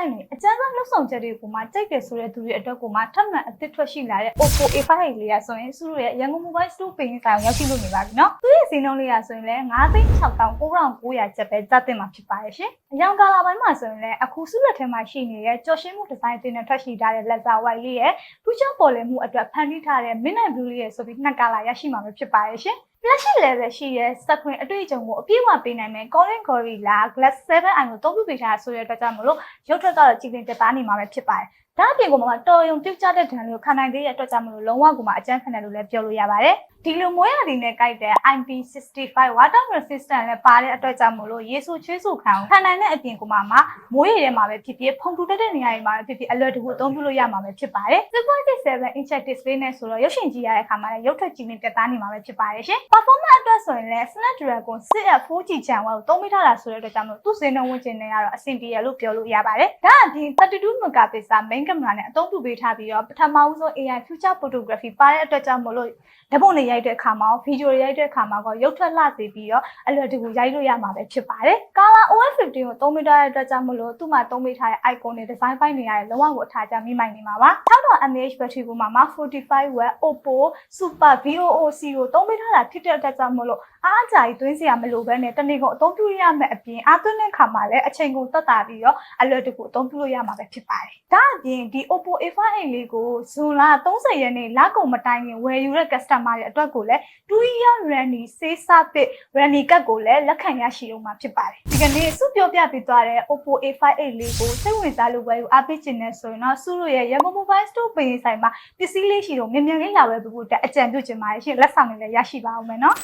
ပိုင်းတွေအကျန်းစားလှုပ်ဆောင်ချက်တွေကိုမှကြိုက်တယ်ဆိုတဲ့သူတွေအတွက်ကိုမှထပ်မံအသစ်ထွက်ရှိလာတဲ့ Oppo A5 လေးရဆိုရင်စုတို့ရဲ့ရန်ကုန် Mobile Store Page ဆိုင်ကိုရောက်ရှိလို့နေပါပြီเนาะသူရဲ့ဈေးနှုန်းလေးရဆိုရင်လည်း9,6900ကျပ်ပဲစတင်မှာဖြစ်ပါတယ်ရှင်အရောင်ကာလာပိုင်းမှာဆိုရင်လည်းအခုစုလက်ထဲမှာရှိနေတဲ့ကြော်ရှင်းမှုဒီဇိုင်းတင်နဲ့ထွက်ရှိထားတဲ့လက်စာ white လေးရဲ့ future ပေါ်လည်မှုအတွက်ဖန်တီးထားတဲ့ midnight blue လေးရဲ့ဆိုပြီးနှစ်ကာလာရရှိမှာပဲဖြစ်ပါတယ်ရှင် flash level ရှိရဲ့စက်ခွင်အတွေ့အကြုံကိုအပြည့်အဝပေးနိုင်မယ် Colin Gorilla Glass 7i ကိုသုံးပြပေးထားဆိုတဲ့အတွက်ကြောင့်မလို့ရုပ်ထွက်ကတော့ကြည်တင်တက်သားနေမှာပဲဖြစ်ပါတယ်။ ဒါအပြင်ကမှတော်ရုံပြုတ်ကျတဲ့ဒဏ်လေးကိုခံနိုင်သေးတဲ့အတွက်ကြောင့်မလို့လုံးဝကမှအကျန်းဖန်တယ်လို့လည်းပြောလို့ရပါတယ်။ဒီလိုမွေးရည်နဲ့ကြိုက်တဲ့ IP65 water resistant နဲ့ပါတဲ့အတွက်ကြောင့်မလို့ရေဆူချွေးဆူခံခံနိုင်တဲ့အပြင်ကမှမွေးရည်ထဲမှာပဲဖြစ်ဖြစ်ဖုန်ထူတက်တဲ့နေရာတွေမှာပဲဖြစ်ဖြစ်အလွယ်တကူအသုံးပြုလို့ရမှာပဲဖြစ်ပါတယ်။3.7 inch display နဲ့ဆိုတော့ရုပ်ရှင်ကြည့်ရတဲ့အခါမှာလည်းရုပ်ထွက်ကြည့်နေတက်သားနေမှာပဲဖြစ်ပါတယ်ရှင်။ performance အတွက်ဆိုရင်လည်း Snapdragon 6F 4G channel ကိုသုံးမိထားတာဆိုတဲ့အတွက်ကြောင့်မလို့သူ့စင်းနှုန်းဝင်ကျင်နေရတော့အဆင်ပြေရလို့ပြောလို့ရပါတယ်။ဒါအပြင်32 megapixel main camera နဲ့အသုံးပြုပေးထားပြီးတော့ပထမဦးဆုံး AI future photography ပါတဲ့အတွက်ကြောင့်မလို့ဓာတ်ပုံတွေရိုက်တဲ့အခါမှာဗီဒီယိုတွေရိုက်တဲ့အခါမှာကရုပ်ထွက်လှစေပြီးတော့အလွယ်တကူရိုက်လို့ရမှာပဲဖြစ်ပါတယ်။ Color OS 15ကိုသုံးမိထားတဲ့အတွက်ကြောင့်မလို့သူ့မှာသုံးမိထားတဲ့ icon တွေ design ပိုင်းတွေရတယ်လုံးဝကိုအထာကြမိမိုင်နေမှာပါ။6000 mAh battery ကိုမှမှ45 watt Oppo Super VOOC ကိုသုံးမိထားတာဖြစ်တဲ့အတွက်ကြောင့်မလို့အားအကြာကြီးသွင်းစရာမလိုဘဲနဲ့တနေ့ကုန်အသုံးပြုရမယ့်အပြင်အားသွင်းတဲ့အခါမှာလည်းအချိန်ကုန်သက်သာပြီးတော့အလွယ်တကူအသုံးပြုလို့ရမှာပဲဖြစ်ပါတယ်။ဒါအပြင်ဒီ Oppo A5A လေးကိုဇွန်လ30ရက်နေ့လကုန်မတိုင်ခင်ဝယ်ယူတဲ့ customer တွေအတွက်ကိုလည်း2 year running save service running card ကိုလည်းလက်ခံရရှိအောင်မှာဖြစ်ပါတယ်။ဒီကနေ့စုပြောပြပေးသွားတဲ့ Oppo A5A လေးကိုစိတ်ဝင်စားလို့ဝယ်ယူအားပေးခြင်းနဲ့ဆိုရင်တော့စုတို့ရဲ့ရန်ကုန် Mobile Store ပင်ဆိုင်မှာပစ္စည်းလေးရှိတော့မြန်မြန်လေးလာဝယ်ဖို့အတွက်အကြံပြုချင်ပါတယ်ရှင်လက်ဆောင်တွေလည်းရရှိပါအောင်မယ်နော်။